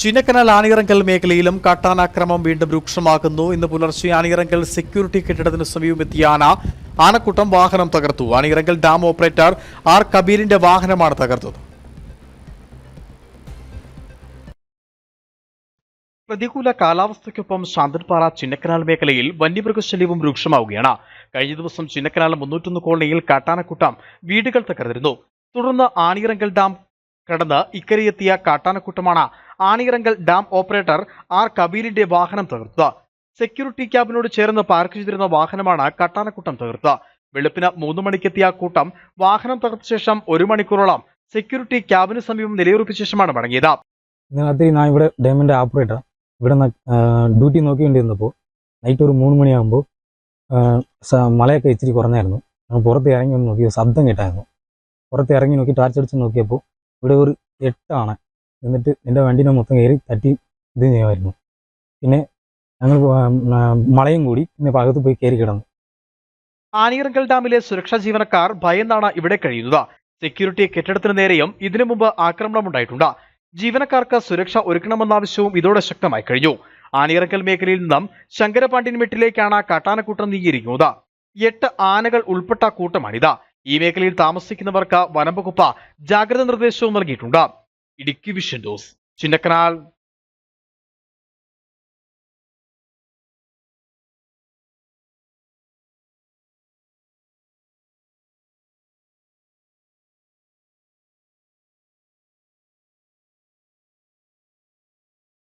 ചിന്നക്കനാൽ ആണിയറങ്കൽ മേഖലയിലും കാട്ടാനാക്രമം വീണ്ടും രൂക്ഷമാകുന്നു. ഇന്ന് പുലർച്ചെ ആണിയറങ്കൽ സെക്യൂരിറ്റി കെട്ടിടത്തിന് സമീപമെത്തിയ ആന ആനക്കൂട്ടം വാഹനം തകർത്തു. ആണിയറങ്കൽ ഡാം ഓപ്പറേറ്റർ ആർ കബീലിന്റെ വാഹനമാണ് തകർത്തത്. പ്രതികൂല കാലാവസ്ഥയ്ക്കൊപ്പം ശാന്തൻപാറ ചിന്നക്കനാൽ മേഖലയിൽ വന്യമൃഗശല്യവും രൂക്ഷമാവുകയാണ്. കഴിഞ്ഞ ദിവസം ചിന്നക്കനാൽ മുന്നൂറ്റൊന്ന് കോളനിയിൽ കാട്ടാനക്കൂട്ടം വീടുകൾ തകർന്നിരുന്നു. തുടർന്ന് ആണിയറങ്കൽ ഡാം കടന്ന് ഇക്കരയെത്തിയ കാട്ടാനക്കൂട്ടമാണ് ആണിയറങ്കൽ ഡാം ഓപ്പറേറ്റർ ആർ കബീലിന്റെ വാഹനം തകർത്തത്. സെക്യൂരിറ്റി ക്യാബിനോട് ചേർന്ന് പാർക്ക് ചെയ്തിരുന്ന വാഹനമാണ് കാട്ടാനക്കൂട്ടം തകർത്തത്. വെളുപ്പിന് മൂന്ന് മണിക്കെത്തിയ കൂട്ടം വാഹനം തകർത്ത ശേഷം ഒരു മണിക്കൂറോളം സെക്യൂരിറ്റി ക്യാബിന് സമീപം നിലയുറപ്പിച്ച ശേഷമാണ് മടങ്ങിയത്. രാത്രി ഞാൻ ഇവിടെ ഡാമിന്റെ ഓപ്പറേറ്റർ ഇവിടെ ഡ്യൂട്ടി നോക്കിക്കൊണ്ടിരുന്നപ്പോൾ നൈറ്റ് ഒരു മൂന്ന് മണിയാകുമ്പോൾ മഴയൊക്കെ ഇച്ചിരി കുറഞ്ഞായിരുന്നു. പുറത്ത് ഇറങ്ങി ഒന്ന് ശബ്ദം കേട്ടായിരുന്നു. പുറത്ത് ഇറങ്ങി നോക്കി ടാർച്ച് അടിച്ച് നോക്കിയപ്പോൾ ഇവിടെ ഒരു എട്ടാണ്. എന്നിട്ട് എന്റെ വണ്ടീനെ മൊത്തം കയറി തട്ടി ഇത് ചെയ്യുമായിരുന്നു. പിന്നെ ഞങ്ങൾ മളയും കൂടി പിന്നെ ഭാഗത്ത് പോയി കയറി കിടന്നു. ആനീറങ്കൽ ഡാമിലെ സുരക്ഷാ ജീവനക്കാർ ഭയന്നാണ് ഇവിടെ കഴിയുന്നത്. സെക്യൂരിറ്റി കെട്ടിടത്തിന് നേരെയും ഇതിനു മുമ്പ് ആക്രമണമുണ്ടായിട്ടുണ്ട് ജീവനക്കാർക്ക് സുരക്ഷ ഒരുക്കണമെന്ന ആവശ്യവും ഇതോടെ ശക്തമായി കഴിഞ്ഞു. ആണിയറങ്കൽ മേഖലയിൽ നിന്നും ശങ്കരപാണ്ഡ്യൻ മെട്ടിലേക്കാണ് കാട്ടാനക്കൂട്ടം നീങ്ങിയിരിക്കുന്നത്. എട്ട് ആനകൾ ഉൾപ്പെട്ട കൂട്ടമാണിത്. ഈ മേഖലയിൽ താമസിക്കുന്നവർക്ക് വനംവകുപ്പ് ജാഗ്രതാ നിർദ്ദേശവും നൽകിയിട്ടുണ്ട്. Idukki vision news Chinnakanal.